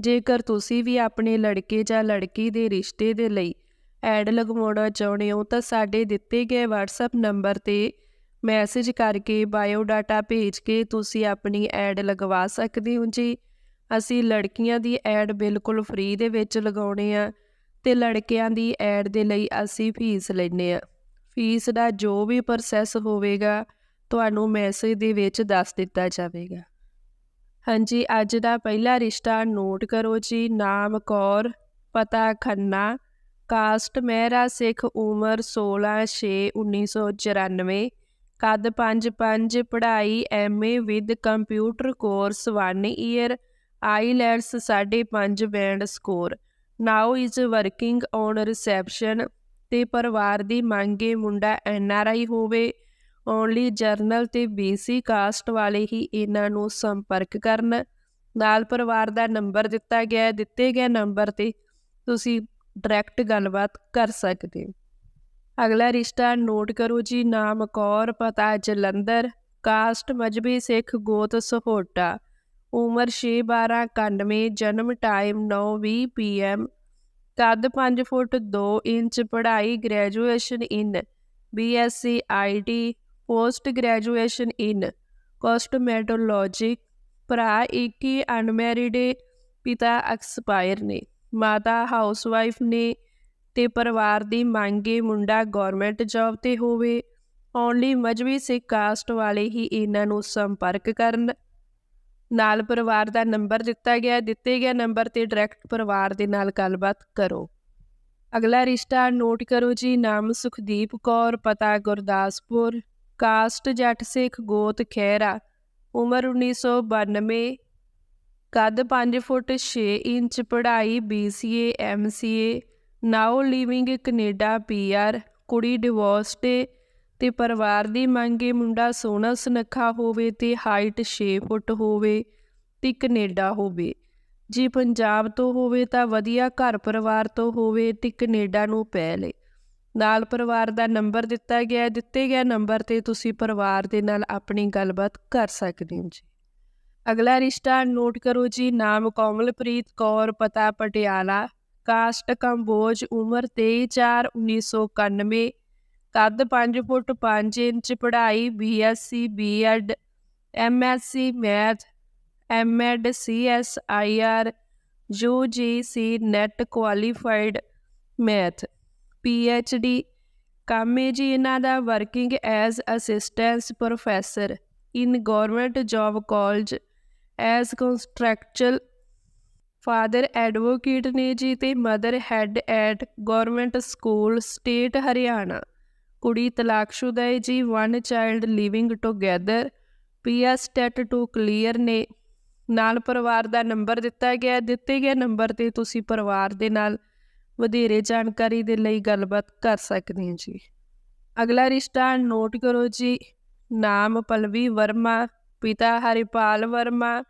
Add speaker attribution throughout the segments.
Speaker 1: ਜੇਕਰ ਤੁਸੀਂ ਵੀ ਆਪਣੇ ਲੜਕੇ ਜਾਂ ਲੜਕੀ ਦੇ ਰਿਸ਼ਤੇ ਦੇ ਲਈ ਐਡ ਲਗਵਾਉਣਾ ਚਾਹੁੰਦੇ ਹੋ, ਤਾਂ ਸਾਡੇ ਦਿੱਤੇ ਗਏ WhatsApp ਨੰਬਰ ਤੇ ਮੈਸੇਜ ਕਰਕੇ ਬਾਇਓ ਡਾਟਾ ਭੇਜ ਕੇ ਤੁਸੀਂ ਆਪਣੀ ਐਡ ਲਗਵਾ ਸਕਦੇ ਹੋ ਜੀ। ਅਸੀਂ ਲੜਕੀਆਂ ਦੀ ਐਡ ਬਿਲਕੁਲ ਫ੍ਰੀ ਦੇ ਵਿੱਚ ਲਗਾਉਣੇ ਆ ਤੇ ਲੜਕਿਆਂ ਦੀ ਐਡ ਦੇ ਲਈ ਅਸੀਂ ਫੀਸ ਲੈਨੇ ਆ। ਫੀਸ ਦਾ ਜੋ ਵੀ ਪ੍ਰੋਸੈਸ ਹੋਵੇਗਾ, ਤੁਹਾਨੂੰ ਮੈਸੇਜ ਦੇ ਵਿੱਚ ਦੱਸ ਦਿੱਤਾ ਜਾਵੇਗਾ। ਹਾਂਜੀ, ਅੱਜ ਦਾ ਪਹਿਲਾ ਰਿਸ਼ਤਾ ਨੋਟ ਕਰੋ ਜੀ, ਨਾਮ ਕੌਰ, ਪਤਾ ਖੰਨਾ, ਕਾਸਟ ਮਹਿਰਾ ਸਿੱਖ ਉਮਰ 16 6 1994 ਕਦ 5-5 ਪੜ੍ਹਾਈ MA with computer course 1 year, IELTS 5.5 band score. Now is working on reception ਤੇ ਪਰਿਵਾਰ ਦੀ ਮੰਗੇ ਮੁੰਡਾ ਐਨਆਰਆਈ ਹੋਵੇ। ਓਨਲੀ ਜਰਨਲ ਤੇ ਬੀਸੀ ਕਾਸਟ ਵਾਲੇ ਹੀ ਇਹਨਾਂ ਨੂੰ ਸੰਪਰਕ ਕਰਨ। ਨਾਲ ਪਰਿਵਾਰ ਦਾ ਨੰਬਰ ਦਿੱਤਾ ਗਿਆ ਦਿੱਤੇ ਗਏ ਨੰਬਰ ਤੇ ਤੁਸੀਂ ਡਾਇਰੈਕਟ ਗੱਲਬਾਤ ਕਰ ਸਕਦੇ ਹੋ। ਅਗਲਾ ਰਿਸ਼ਤਾ ਨੋਟ ਕਰੋ ਜੀ। ਨਾਮ ਕੌਰ, ਪਤਾ ਜਲੰਧਰ। ਕਾਸਟ ਮਜਬੀ ਸਿੱਖ ਗੋਤ ਸਹੋਟਾ। ਉਮਰ 61291 ਜਨਮ ਟਾਈਮ 9:20 ਪੀਐਮ। ਕੱਦ 5 ਫੁੱਟ 2 ਇੰਚ, ਪੜ੍ਹਾਈ graduation in BSc IT post graduation in cosmetology, ਭਰਾ ਇੱਕ ਹੀ ਅਨਮੈਰਿਡ ਪਿਤਾ ਐਕਸਪਾਇਰ ਨੇ। ਮਾਤਾ ਹਾਊਸਵਾਈਫ ਨੇ ਤੇ ਪਰਿਵਾਰ ਦੀ ਮੰਗੇ ਮੁੰਡਾ ਗਵਰਨਮੈਂਟ ਜੌਬ ਤੇ ਹੋਵੇ। ਓਨਲੀ ਮਜਬੀ ਸਿੱਖ ਕਾਸਟ ਵਾਲੇ ਹੀ ਇਹਨਾਂ ਨੂੰ ਸੰਪਰਕ ਕਰਨ। ਨਾਲ ਪਰਿਵਾਰ ਦਾ ਨੰਬਰ ਦਿੱਤਾ ਗਿਆ, ਦਿੱਤੇ ਗਿਆ ਨੰਬਰ ਤੇ ਡਾਇਰੈਕਟ ਪਰਿਵਾਰ ਦੇ ਨਾਲ ਗੱਲਬਾਤ ਕਰੋ। ਅਗਲਾ ਰਿਸ਼ਤਾ ਨੋਟ ਕਰੋ ਜੀ, ਨਾਮ ਸੁਖਦੀਪ ਕੌਰ, ਪਤਾ ਗੁਰਦਾਸਪੁਰ। ਕਾਸਟ ਜੱਟ ਸਿੱਖ ਗੋਤ ਖਹਿਰਾ, ਉਮਰ 1992 ਕੱਦ 5 ਫੁੱਟ 6 ਇੰਚ, ਪੜ੍ਹਾਈ BCA MCA now living Canada PR ਕੁੜੀ ਡਿਵੋਰਸਡ ਤੇ ਪਰਿਵਾਰ ਦੀ ਮੰਗ ਮੰਗੇ ਮੁੰਡਾ ਸੋਹਣਾ ਸੁਨੱਖਾ ਹੋਵੇ ਤੇ ਹਾਈਟ 6 ਫੁੱਟ ਹੋਵੇ ਤੇ ਕੈਨੇਡਾ ਹੋਵੇ। ਜੇ ਪੰਜਾਬ ਤੋਂ ਹੋਵੇ ਤਾਂ ਵਧੀਆ ਘਰ ਪਰਿਵਾਰ ਤੋਂ ਹੋਵੇ ਤੇ ਕੈਨੇਡਾ ਨੂੰ ਪੈ ਲੇ ਨਾਲ ਪਰਿਵਾਰ ਦਾ ਨੰਬਰ ਦਿੱਤਾ ਗਿਆ ਦਿੱਤੇ ਗਏ ਨੰਬਰ ਤੇ ਤੁਸੀਂ ਪਰਿਵਾਰ ਦੇ ਨਾਲ ਆਪਣੀ ਗੱਲਬਾਤ ਕਰ ਸਕਦੇ ਹੋ ਜੀ। ਅਗਲਾ ਰਿਸ਼ਤਾ ਨੋਟ ਕਰੋ ਜੀ। ਨਾਮ ਕੋਮਲਪ੍ਰੀਤ ਕੌਰ, ਪਤਾ ਪਟਿਆਲਾ। ਕਾਸਟ ਕੰਬੋਜ, ਉਮਰ 23/4/1991 ਕੱਦ 5 ਫੁੱਟ 5 ਇੰਚ, ਪੜ੍ਹਾਈ BSc BEd MSc math MEd CSIR UGC NET qualified, math. P H D ਕੰਮ ਹੈ ਜੀ ਇਹਨਾਂ ਦਾ working as assistance professor in government job college as contractual father advocate ਨੇ ਜੀ ਤੇ mother head at government school state Haryana. ਕੁੜੀ ਤਲਾਕਸ਼ੁਦਾ ਹੈ ਜੀ one child living together PS TET two clear ਨੇ। ਨਾਲ ਪਰਿਵਾਰ ਦਾ ਨੰਬਰ ਦਿੱਤਾ ਗਿਆ, ਦਿੱਤੇ ਗਏ ਨੰਬਰ ਤੇ ਤੁਸੀਂ ਪਰਿਵਾਰ ਦੇ ਨਾਲ ਵਧੇਰੇ ਜਾਣਕਾਰੀ ਦੇ ਲਈ ਗੱਲਬਾਤ ਕਰ ਸਕਦੇ ਹੋ ਜੀ। ਅਗਲਾ ਰਿਸ਼ਤਾ ਨੋਟ ਕਰੋ ਜੀ। ਨਾਮ ਪਲਵੀ ਵਰਮਾ, ਪਿਤਾ ਹਰਿਪਾਲ ਵਰਮਾ,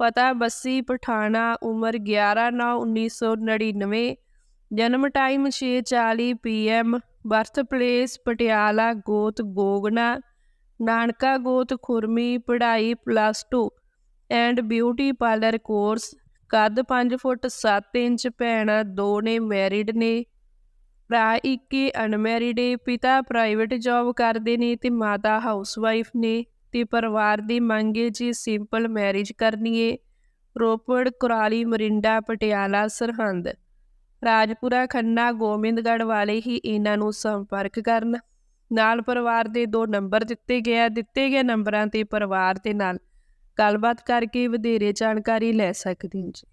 Speaker 1: ਪਤਾ ਬੱਸੀ ਪਠਾਣਾ, ਉਮਰ 11/9/1999 ਜਨਮ time 6:40 PM birth place Patiala, ਗੋਤ ਗੋਗਣਾ, ਨਾਨਕਾ ਗੋਤ ਖੁਰਮੀ, ਪੜ੍ਹਾਈ plus 2 and beauty parlour course ਕੱਦ 5 ਫੁੱਟ 7 ਇੰਚ, ਭੈਣਾਂ ਦੋ ਨੇ ਮੈਰਿਡ ਨੇ। ਭਰਾ ਇੱਕ ਹੀ ਅਨਮੈਰਿਡ ਹੈ ਪਿਤਾ ਪ੍ਰਾਈਵੇਟ ਜੌਬ ਕਰਦੇ ਨੇ ਤੇ ਮਾਤਾ ਹਾਊਸਵਾਈਫ ਨੇ ਤੇ ਪਰਿਵਾਰ ਦੀ ਮੰਗ ਮੰਗੇ ਜੀ ਸਿੰਪਲ ਮੈਰਿਜ ਕਰਨੀ ਏ। ਰੋਪੜ, ਕੁਰਾਲੀ, ਮਰਿੰਡਾ, ਪਟਿਆਲਾ, ਸਰਹੰਦ। ਰਾਜਪੁਰਾ, ਖੰਨਾ, ਗੋਬਿੰਦਗੜ੍ਹ ਵਾਲੇ ਹੀ ਇਹਨਾਂ ਨੂੰ ਸੰਪਰਕ ਕਰਨ। ਨਾਲ ਪਰਿਵਾਰ ਦੇ ਦੋ ਨੰਬਰ ਦਿੱਤੇ ਗਏ ਦਿੱਤੇ ਗਏ ਨੰਬਰਾਂ ਤੇ ਪਰਿਵਾਰ ਦੇ ਨਾਲ ਗੱਲਬਾਤ ਕਰਕੇ ਵਧੇਰੇ ਜਾਣਕਾਰੀ ਲੈ ਸਕਦੇ ਹੋ ਜੀ।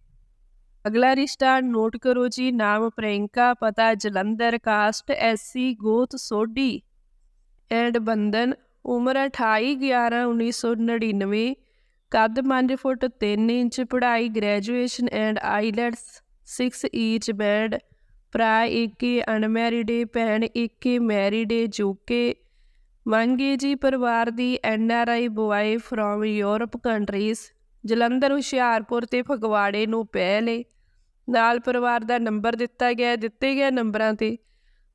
Speaker 1: ਅਗਲਾ ਰਿਸ਼ਤਾ ਨੋਟ ਕਰੋ ਜੀ, ਨਾਮ ਪ੍ਰਿੰਕਾ ਪਤਾ ਜਲੰਧਰ, ਕਾਸਟ ਐਸਸੀ ਗੋਤ ਸੋਢੀ, ਐਂਡ ਬੰਦਨ ਉਮਰ 28 11 1999 ਕੱਦ 5 ਫੁੱਟ 3 ਇੰਚ, ਪੜ੍ਹਾਈ graduation and IELTS 6 each band, ਭਰਾ ਇੱਕ ਅਨਮੈਰਿਡ ਏ, ਭੈਣ ਇੱਕ ਮੈਰਿਡ ਏ ਜੋਕੇ ਮੰਗੇ ਜੀ ਪਰਿਵਾਰ ਦੀ N R I boy from Europe countries Jalandhar, Hoshiarpur ਤੇ ਫਗਵਾੜੇ ਨੂੰ ਪਹਿਲੇ ਨਾਲ ਪਰਿਵਾਰ ਦਾ ਨੰਬਰ ਦਿੱਤਾ ਗਿਆ, ਦਿੱਤੇ ਗਏ ਨੰਬਰਾਂ ਤੇ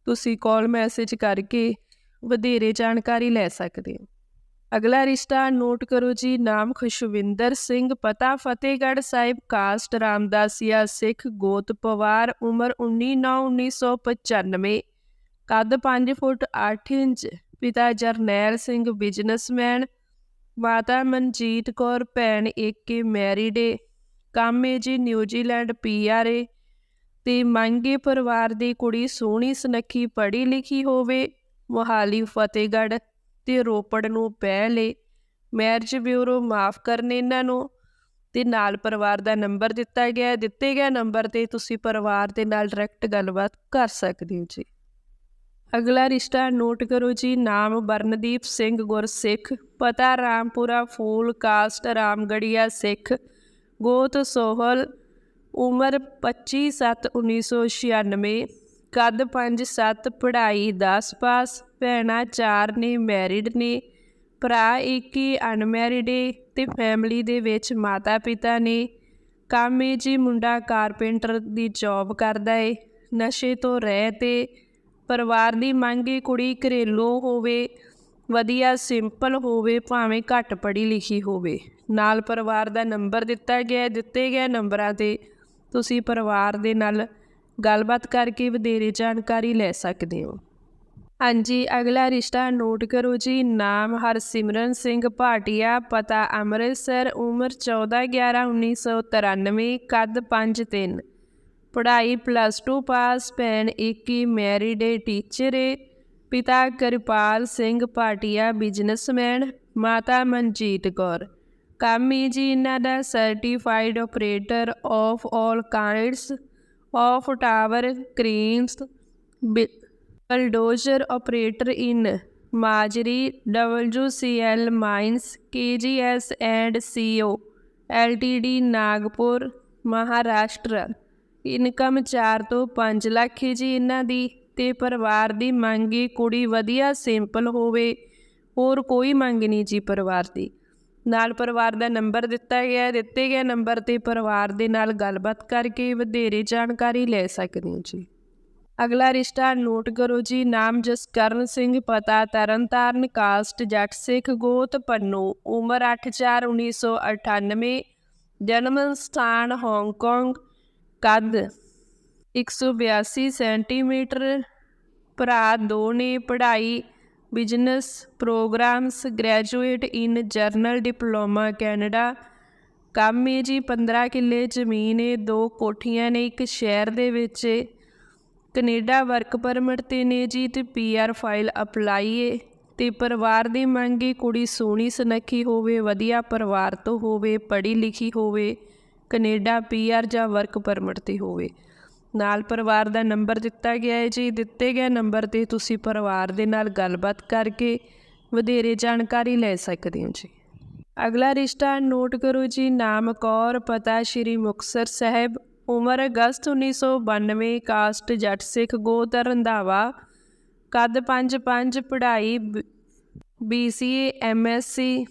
Speaker 1: ਤੁਸੀਂ ਕਾਲ ਮੈਸੇਜ ਕਰਕੇ ਵਧੇਰੇ ਜਾਣਕਾਰੀ ਲੈ ਸਕਦੇ ਹੋ। ਅਗਲਾ ਰਿਸ਼ਤਾ ਨੋਟ ਕਰੋ ਜੀ, ਨਾਮ ਖੁਸ਼ਵਿੰਦਰ ਸਿੰਘ, ਪਤਾ ਫਤਿਹਗੜ੍ਹ ਸਾਹਿਬ ਕਾਸਟ ਰਾਮਦਾਸੀਆ, ਸਿੱਖ, ਗੋਤ ਪਵਾਰ, ਉਮਰ 19/9/1995 ਕੱਦ 5 ਫੁੱਟ 8 ਇੰਚ। ਪਿਤਾ ਜਰਨੈਲ ਸਿੰਘ, ਬਿਜ਼ਨਸਮੈਨ ਮਾਤਾ ਮਨਜੀਤ ਕੌਰ, ਭੈਣ ਏਕੇ ਮੈਰਿਡ ਏ ਕੰਮ ਏ ਜੀ ਨਿਊਜ਼ੀਲੈਂਡ ਪੀਆਰਏ ਤੇ ਮੰਗੇ ਪਰਿਵਾਰ ਦੀ ਕੁੜੀ ਸੋਹਣੀ ਸੁਨੱਖੀ ਪੜ੍ਹੀ ਲਿਖੀ ਹੋਵੇ, ਮੋਹਾਲੀ, ਫਤਿਹਗੜ੍ਹ ਤੇ ਰੋਪੜ ਨੂੰ ਪਹਿਲੇ ਮੈਰਿਜ ਬਿਊਰੋ ਮਾਫ ਕਰਨੇ ਇਹਨਾਂ ਨੂੰ ਤੇ ਨਾਲ ਪਰਿਵਾਰ ਦਾ ਨੰਬਰ ਦਿੱਤਾ ਗਿਆ, ਦਿੱਤੇ ਗਏ ਨੰਬਰ ਤੇ ਤੁਸੀਂ ਪਰਿਵਾਰ ਦੇ ਨਾਲ ਡਾਇਰੈਕਟ ਗੱਲਬਾਤ ਕਰ ਸਕਦੇ ਹੋ ਜੀ। ਅਗਲਾ ਰਿਸ਼ਤਾ ਨੋਟ ਕਰੋ ਜੀ, ਨਾਮ ਬਰਨਦੀਪ ਸਿੰਘ ਗੁਰਸਿੱਖ, ਪਤਾ ਰਾਮਪੁਰਾ ਫੂਲ ਕਾਸਟ ਰਾਮਗੜੀਆ ਸਿੱਖ, ਗੋਤ ਸੋਹਲ, ਉਮਰ 25/7/1996 ਕੱਦ 5/7 ਪੜ੍ਹਾਈ 10 ਪਾਸ, ਭੈਣਾਂ 4 ਨੇ ਮੈਰਿਡ ਨੇ, ਭਰਾ ਇੱਕ ਹੀ ਅਨਮੈਰਿਡ ਏ ਤੇ ਫੈਮਿਲੀ ਦੇ ਵਿੱਚ ਮਾਤਾ ਪਿਤਾ ਨੇ, ਕੰਮ ਏ ਜੀ ਮੁੰਡਾ ਕਾਰਪੈਂਟਰ ਦੀ ਜੌਬ ਕਰਦਾ ਏ, ਨਸ਼ੇ ਤੋਂ ਰਹਿ ਤੇ ਪਰਿਵਾਰ ਦੀ ਮੰਗ ਏ ਕੁੜੀ ਘਰੇਲੂ ਹੋਵੇ, ਵਧੀਆ ਸਿੰਪਲ ਹੋਵੇ, ਭਾਵੇਂ ਘੱਟ ਪੜ੍ਹੀ ਲਿਖੀ ਹੋਵੇ। ਨਾਲ ਪਰਿਵਾਰ ਦਾ ਨੰਬਰ ਦਿੱਤਾ ਗਿਆ ਦਿੱਤੇ ਗਏ ਨੰਬਰਾਂ ਤੇ ਤੁਸੀਂ ਪਰਿਵਾਰ ਦੇ ਨਾਲ ਗੱਲਬਾਤ ਕਰਕੇ ਵਧੇਰੇ ਜਾਣਕਾਰੀ ਲੈ ਸਕਦੇ ਹੋ। ਹਾਂਜੀ, ਅਗਲਾ ਰਿਸ਼ਤਾ ਨੋਟ ਕਰੋ ਜੀ। ਨਾਮ ਹਰਸਿਮਰਨ ਸਿੰਘ ਭਾਟੀਆ, ਪਤਾ ਅੰਮ੍ਰਿਤਸਰ, ਉਮਰ 14/11/1993 ਕੱਦ 5-3 ਪੜ੍ਹਾਈ ਪਲੱਸ 2 ਪਾਸ, ਭੈਣ ਇੱਕ ਹੀ ਮੈਰਿਡ ਏ ਟੀਚਰ ਏ। ਪਿਤਾ ਕਿਰਪਾਲ ਸਿੰਘ ਭਾਟੀਆ ਬਿਜ਼ਨਸਮੈਨ ਮਾਤਾ ਮਨਜੀਤ ਕੌਰ। ਕੰਮ ਈ ਜੀ ਇਹਨਾਂ ਦਾ certified operator of all kinds of tower cranes bulldozer operator in Majri WCL mines KGS and CO LTD Nagpur Maharashtra income 4 ਤੋਂ 5 ਲੱਖ ਹੈ ਜੀ ਇਹਨਾਂ ਦੀ ਤੇ ਪਰਿਵਾਰ ਦੀ ਮੰਗ ਮੰਗੀ ਕੁੜੀ ਵਧੀਆ ਸਿੰਪਲ ਹੋਵੇ, ਹੋਰ ਕੋਈ ਮੰਗ ਨਹੀਂ ਜੀ ਪਰਿਵਾਰ ਦੀ ਨਾਲ ਪਰਿਵਾਰ ਦਾ ਨੰਬਰ ਦਿੱਤਾ ਗਿਆ ਹੈ। ਦਿੱਤੇ ਗਏ ਨੰਬਰ ਤੇ ਪਰਿਵਾਰ ਦੇ ਨਾਲ ਗੱਲਬਾਤ ਕਰਕੇ ਵਧੇਰੇ ਜਾਣਕਾਰੀ ਲੈ ਸਕਦੇ ਹੋ ਜੀ ਅਗਲਾ ਰਿਸ਼ਤਾ ਨੋਟ ਕਰੋ ਜੀ, ਨਾਮ ਜਸਕਰਨ ਸਿੰਘ, ਪਤਾ ਤਰਨਤਾਰਨ, ਕਾਸਟ ਜੱਟ ਸਿੱਖ ਗੋਤ, ਪੰਨੂ, ਉਮਰ 8/4/1998 ਜਨਮ ਸਥਾਨ ਹਾਂਗਕਾਂਗ ਕੱਦ 182 ਸੈਂਟੀਮੀਟਰ ਭਰਾ ਦੋ ਨੇ ਪੜ੍ਹਾਈ business programs, graduate in general diploma Canada. ਕੰਮ ਏ ਜੀ 15 ਕਿੱਲੇ ਜ਼ਮੀਨ ਏ, ਦੋ ਕੋਠੀਆਂ ਨੇ ਇੱਕ ਸ਼ਹਿਰ ਦੇ ਵਿੱਚ ਏ। ਕੈਨੇਡਾ ਵਰਕ ਪਰਮਿਟ ਤੇ ਨੇ ਜੀ ਤੇ ਪੀਆਰ ਫਾਈਲ ਅਪਲਾਈ ਏ। ਤੇ ਪਰਿਵਾਰ ਦੀ ਮੰਗ ਏ, ਕੁੜੀ ਸੋਹਣੀ ਸੁਨੱਖੀ ਹੋਵੇ, ਵਧੀਆ ਪਰਿਵਾਰ ਤੋਂ ਹੋਵੇ, ਪੜ੍ਹੀ ਲਿਖੀ ਹੋਵੇ। ਕੈਨੇਡਾ ਪੀਆਰ ਜਾਂ ਵਰਕ ਪਰਮਿਟ ਤੇ ਹੋਵੇ। ਨਾਲ ਪਰਿਵਾਰ ਦਾ ਨੰਬਰ ਦਿੱਤਾ ਗਿਆ ਹੈ ਜੀ। ਦਿੱਤੇ ਗਏ ਨੰਬਰ ਤੇ ਤੁਸੀਂ ਪਰਿਵਾਰ ਦੇ ਨਾਲ ਗੱਲਬਾਤ ਕਰਕੇ ਵਧੇਰੇ ਜਾਣਕਾਰੀ ਲੈ ਸਕਦੇ ਹੋ ਜੀ। ਅਗਲਾ ਰਿਸ਼ਤਾ ਨੋਟ ਕਰੋ ਜੀ। ਨਾਮ ਕੌਰ, ਪਤਾ ਸ਼੍ਰੀ ਮੁਕਤਸਰ ਸਾਹਿਬ। ਉਮਰ ਅਗਸਤ 1992 ਕਾਸਟ ਜੱਟ ਸਿੱਖ ਗੋਤ ਰੰਧਾਵਾ ਕੱਦ 5-5 ਪੜ੍ਹਾਈ BCA MSc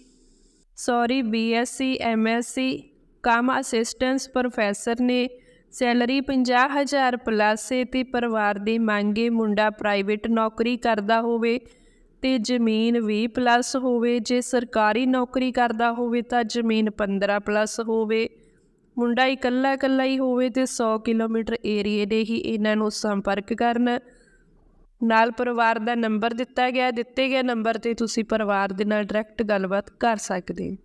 Speaker 1: sorry BSc MSc ਕੰਮ ਅਸਿਸਟੈਂਸ ਪ੍ਰੋਫੈਸਰ ਨੇ ਸੈਲਰੀ 50000 ਪਲੱਸ ਏ ਤੇ ਪਰਿਵਾਰ ਦੀ ਮੰਗੇ ਮੁੰਡਾ ਪ੍ਰਾਈਵੇਟ ਨੌਕਰੀ ਕਰਦਾ ਹੋਵੇ ਤੇ ਜ਼ਮੀਨ 20 ਪਲੱਸ ਹੋਵੇ, ਜੇ ਸਰਕਾਰੀ ਨੌਕਰੀ ਕਰਦਾ ਹੋਵੇ ਤਾਂ ਜ਼ਮੀਨ 15 ਪਲੱਸ ਹੋਵੇ। ਮੁੰਡਾ ਇਕੱਲਾ ਇਕੱਲਾ ਹੀ ਹੋਵੇ ਤੇ 100 ਕਿਲੋਮੀਟਰ ਏਰੀਏ ਦੇ ਹੀ ਇਹਨਾਂ ਨੂੰ ਸੰਪਰਕ ਕਰਨ। ਨਾਲ ਪਰਿਵਾਰ ਦਾ ਨੰਬਰ ਦਿੱਤਾ ਗਿਆ, ਦਿੱਤੇ ਗਏ ਨੰਬਰ ਤੇ ਤੁਸੀਂ ਪਰਿਵਾਰ ਦੇ ਨਾਲ ਡਾਇਰੈਕਟ ਗੱਲਬਾਤ ਕਰ ਸਕਦੇ ਹੋ।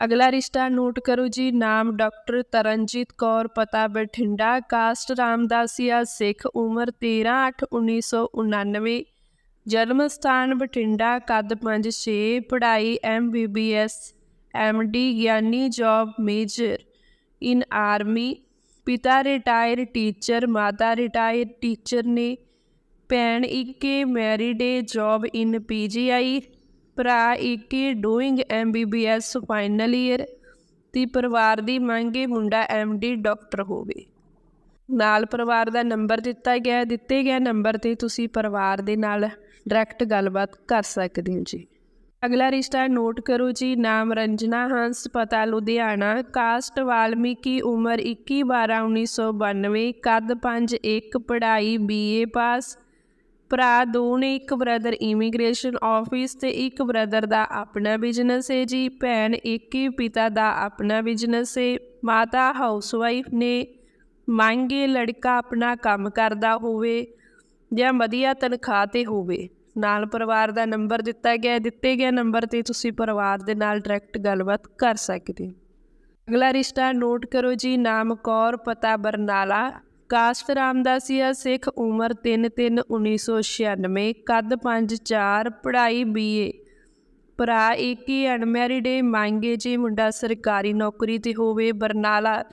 Speaker 1: ਅਗਲਾ ਰਿਸ਼ਤਾ ਨੋਟ ਕਰੋ ਜੀ ਨਾਮ ਡਾਕਟਰ ਤਰਨਜੀਤ ਕੌਰ ਪਤਾ ਬਠਿੰਡਾ ਕਾਸਟ ਰਾਮਦਾਸੀਆ ਸਿੱਖ ਉਮਰ 13/8/1999 ਜਨਮ ਸਥਾਨ ਬਠਿੰਡਾ ਕੱਦ 5-6 ਪੜ੍ਹਾਈ ਐਮਬੀਬੀਐਸ ਐਮਡੀ ਗਿਆਨੀ ਜੌਬ ਮੇਜਰ ਇਨ ਆਰਮੀ ਪਿਤਾ ਰਿਟਾਇਰ ਟੀਚਰ ਮਾਤਾ ਰਿਟਾਇਰ ਟੀਚਰ ਨੇ ਭੈਣ ਇੱਕੇ ਮੈਰਿਡ ਏ ਜੌਬ ਇਨ ਪੀਜੀਆਈ ਭਰਾ ਇੱਕੇ ਡੂਇੰਗ ਐਮਬੀਬੀਐਸ ਫਾਈਨਲ ਈਅਰ ਤੇ ਪਰਿਵਾਰ ਦੀ ਮੰਗੇ ਮੁੰਡਾ ਐਮਡੀ ਡਾਕਟਰ ਹੋਵੇ। ਨਾਲ ਪਰਿਵਾਰ ਦਾ ਨੰਬਰ ਦਿੱਤਾ ਗਿਆ, ਦਿੱਤੇ ਗਿਆ ਨੰਬਰ 'ਤੇ ਤੁਸੀਂ ਪਰਿਵਾਰ ਦੇ ਨਾਲ ਡਾਇਰੈਕਟ ਗੱਲਬਾਤ ਕਰ ਸਕਦੇ ਹੋ ਜੀ। ਅਗਲਾ ਰਿਸ਼ਤਾ ਨੋਟ ਕਰੋ ਜੀ, ਨਾਮ ਰੰਜਨਾ ਹੰਸ, ਪਤਾ ਲੁਧਿਆਣਾ, ਕਾਸਟ ਵਾਲਮੀਕੀ ਉਮਰ 21 12 1992 ਕੱਦ 5 1 ਪੜ੍ਹਾਈ ਬੀਏ ਪਾਸ ਭਰਾ ਦੋ ਨੇ ਇੱਕ ਬ੍ਰਦਰ ਇਮੀਗ੍ਰੇਸ਼ਨ ਆਫਿਸ ਤੇ ਇੱਕ ਬ੍ਰਦਰ ਦਾ ਆਪਣਾ ਬਿਜ਼ਨਸ ਹੈ ਜੀ। ਭੈਣ ਇੱਕ ਹੀ ਪਿਤਾ ਦਾ ਆਪਣਾ ਬਿਜ਼ਨਸ ਹੈ ਮਾਤਾ ਹਾਊਸਵਾਈਫ ਨੇ ਮੰਗੇ ਲੜਕਾ ਆਪਣਾ ਕੰਮ ਕਰਦਾ ਹੋਵੇ ਜਾਂ ਵਧੀਆ ਤਨਖਾਹ ਤੇ ਹੋਵੇ। ਨਾਲ ਪਰਿਵਾਰ ਦਾ ਨੰਬਰ ਦਿੱਤਾ ਗਿਆ ਦਿੱਤੇ ਗਿਆ ਨੰਬਰ ਤੇ ਤੁਸੀਂ ਪਰਿਵਾਰ ਦੇ ਨਾਲ ਡਾਇਰੈਕਟ ਗੱਲਬਾਤ ਕਰ ਸਕਦੇ ਅਗਲਾ ਰਿਸ਼ਤਾ ਨੋਟ ਕਰੋ ਜੀ। ਨਾਮ ਕੌਰ, ਪਤਾ ਬਰਨਾਲਾ। ਕਾਸਟ ਰਾਮਦਾਸੀਆ ਸਿੱਖ ਉਮਰ 3 3 1996 ਕੱਦ 5 4 ਪੜ੍ਹਾਈ ਬੀਏ ਭਰਾ ਇੱਕ ਹੀ ਅਨਮੈਰਿਡ ਏ, ਮੰਗੇ ਜੀ ਮੁੰਡਾ ਸਰਕਾਰੀ ਨੌਕਰੀ ਤੇ ਹੋਵੇ, ਬਰਨਾਲਾ,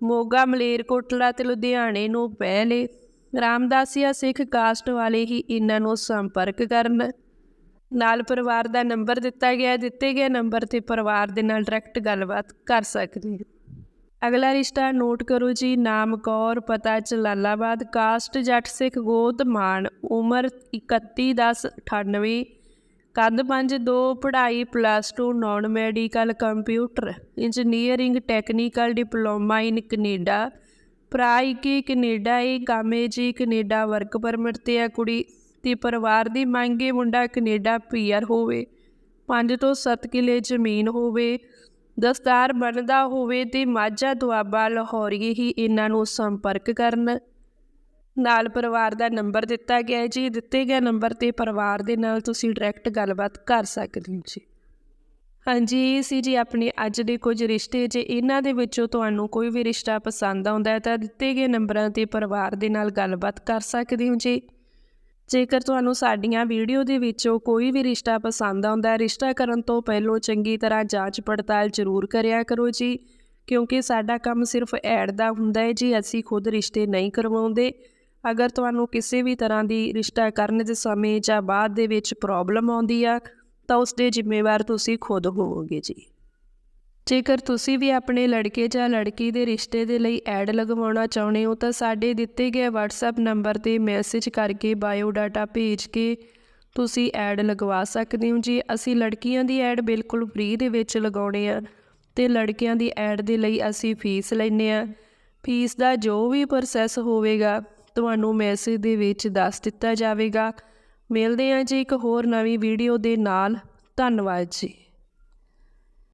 Speaker 1: ਮੋਗਾ, ਮਲੇਰਕੋਟਲਾ ਤੇ ਲੁਧਿਆਣੇ ਨੂੰ ਪਹਿਲੇ ਰਾਮਦਾਸੀਆ ਸਿੱਖ ਕਾਸਟ ਵਾਲੇ ਹੀ ਇਹਨਾਂ ਨੂੰ ਸੰਪਰਕ ਕਰਨ। ਨਾਲ ਪਰਿਵਾਰ ਦਾ ਨੰਬਰ ਦਿੱਤਾ ਗਿਆ, ਦਿੱਤੇ ਗਏ ਨੰਬਰ ਤੇ ਪਰਿਵਾਰ ਦੇ ਨਾਲ ਡਾਇਰੈਕਟ ਗੱਲਬਾਤ ਕਰ ਸਕਦੇ ਅਗਲਾ ਰਿਸ਼ਤਾ ਨੋਟ ਕਰੋ ਜੀ, ਨਾਮ ਕੌਰ, ਪਤਾ ਜਲਾਲਾਬਾਦ, ਕਾਸਟ ਜੱਟ ਸਿੱਖ ਗੋਤ ਮਾਨ, ਉਮਰ 31 10 98 ਕੱਦ 5 2 ਪੜ੍ਹਾਈ plus 2 non medical computer engineering technical diploma in Canada, ਭਰਾ ਇੱਕ ਕੈਨੇਡਾ ਏ ਕਾਮੇ ਜੀ, ਕੈਨੇਡਾ ਵਰਕ ਪਰਮਿਟ ਤੇ ਆ ਕੁੜੀ ਤੇ ਪਰਿਵਾਰ ਦੀ ਮੰਗ ਮੰਗੇ ਮੁੰਡਾ ਕੈਨੇਡਾ ਪੀਆਰ ਹੋਵੇ 5 ਤੋਂ 7 ਕਿਲੇ ਜ਼ਮੀਨ ਹੋਵੇ ਦਸਤਾਰ ਬਣਦਾ ਹੋਵੇ ਤੇ ਮਾਝਾ ਦੁਆਬਾ ਲਾਹੌਰੀਏ ਹੀ ਇਹਨਾਂ ਨੂੰ ਸੰਪਰਕ ਕਰਨ ਨਾਲ ਪਰਿਵਾਰ ਦਾ ਨੰਬਰ ਦਿੱਤਾ ਗਿਆ ਹੈ ਜੀ। ਦਿੱਤੇ ਗਏ ਨੰਬਰ ਤੇ ਪਰਿਵਾਰ ਦੇ ਨਾਲ ਤੁਸੀਂ ਡਾਇਰੈਕਟ ਗੱਲਬਾਤ ਕਰ ਸਕਦੇ ਹੋ ਜੀ। ਹਾਂਜੀ ਇਹ ਸੀ ਜੀ, ਆਪਣੇ ਅੱਜ ਦੇ ਕੁਝ ਰਿਸ਼ਤੇ, ਜੇ ਇਹਨਾਂ ਦੇ ਵਿੱਚੋਂ ਤੁਹਾਨੂੰ ਕੋਈ ਵੀ ਰਿਸ਼ਤਾ ਪਸੰਦ ਆਉਂਦਾ ਹੈ ਤਾਂ ਦਿੱਤੇ ਗਏ ਨੰਬਰਾਂ ਤੇ ਪਰਿਵਾਰ ਦੇ ਨਾਲ ਗੱਲਬਾਤ ਕਰ ਸਕਦੇ ਹੋ ਜੀ। ਜੇਕਰ ਤੁਹਾਨੂੰ ਸਾਡੀਆਂ ਵੀਡੀਓ ਦੇ ਵਿੱਚੋਂ ਕੋਈ ਵੀ ਰਿਸ਼ਤਾ ਪਸੰਦ ਆਉਂਦਾ ਰਿਸ਼ਤਾ ਕਰਨ ਤੋਂ ਪਹਿਲਾਂ ਚੰਗੀ ਤਰ੍ਹਾਂ ਜਾਂਚ ਪੜਤਾਲ ਜ਼ਰੂਰ ਕਰਿਆ ਕਰੋ ਜੀ, ਕਿਉਂਕਿ ਸਾਡਾ ਕੰਮ ਸਿਰਫ ਐਡ ਦਾ ਹੁੰਦਾ ਹੈ ਜੀ, ਅਸੀਂ ਖੁਦ ਰਿਸ਼ਤੇ ਨਹੀਂ ਕਰਵਾਉਂਦੇ। ਅਗਰ ਤੁਹਾਨੂੰ ਕਿਸੇ ਵੀ ਤਰ੍ਹਾਂ ਦੀ ਰਿਸ਼ਤਾ ਕਰਨ ਦੇ ਸਮੇਂ ਜਾਂ ਬਾਅਦ ਦੇ ਵਿੱਚ ਪ੍ਰੋਬਲਮ ਆਉਂਦੀ ਆ, ਤਾਂ ਉਸ ਦੇ ਜ਼ਿੰਮੇਵਾਰ ਤੁਸੀਂ ਖੁਦ ਹੋਵੋਗੇ ਜੀ। ਜੇਕਰ ਤੁਸੀਂ ਵੀ ਆਪਣੇ ਲੜਕੇ ਜਾਂ ਲੜਕੀ ਦੇ ਰਿਸ਼ਤੇ ਦੇ ਲਈ ਐਡ ਲਗਵਾਉਣਾ ਚਾਹੁੰਦੇ ਹੋ, ਤਾਂ ਸਾਡੇ ਦਿੱਤੇ ਗਏ WhatsApp ਨੰਬਰ ਤੇ ਮੈਸੇਜ ਕਰਕੇ ਬਾਇਓ ਡਾਟਾ ਭੇਜ ਕੇ ਤੁਸੀਂ ਐਡ ਲਗਵਾ ਸਕਦੇ ਹੋ। ਜੀ ਅਸੀਂ ਲੜਕੀਆਂ ਦੀ ਐਡ ਬਿਲਕੁਲ ਫ੍ਰੀ ਦੇ ਵਿੱਚ ਲਗਾਉਣੇ ਆ, ਤੇ ਲੜਕਿਆਂ ਦੀ ਐਡ ਦੇ ਲਈ ਅਸੀਂ ਫੀਸ ਲੈਂਦੇ ਆ। ਫੀਸ ਦਾ ਜੋ ਵੀ ਪ੍ਰੋਸੈਸ ਹੋਵੇਗਾ, ਤੁਹਾਨੂੰ ਮੈਸੇਜ ਦੇ ਵਿੱਚ ਦੱਸ ਦਿੱਤਾ ਜਾਵੇਗਾ। ਮਿਲਦੇ ਹਾਂ ਜੀ ਇੱਕ ਹੋਰ ਨਵੀਂ ਵੀਡੀਓ ਦੇ ਨਾਲ। ਧੰਨਵਾਦ ਜੀ।